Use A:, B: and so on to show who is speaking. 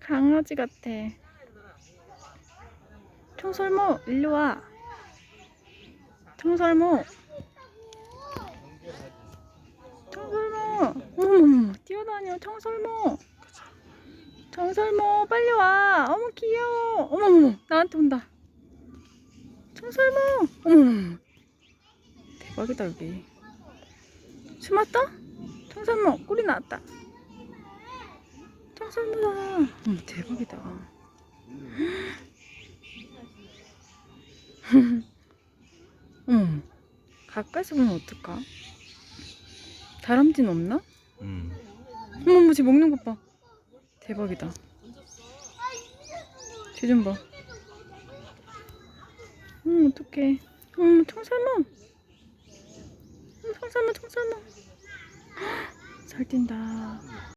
A: 강아지 같아. 청설모, 일로 와. 청설모. 청설모. 어머머머, 뛰어다녀, 청설모. 청설모, 빨리 와. 어머, 귀여워. 어머머머, 나한테 온다. 청설모. 어머머머. 대박이다, 여기. 숨었다? 청설모, 꿀이 나왔다. 청설모다. 어머, 대박이다. 어머, 가까이서 보면 어떨까? 다람쥐는 없나?
B: 음.
A: 어머머, 쟤 먹는 것 봐. 대박이다. 쟤 좀 봐. 음, 어떡해. 음, 청설모. 음, 청설모, 청설모. 살 뛴다.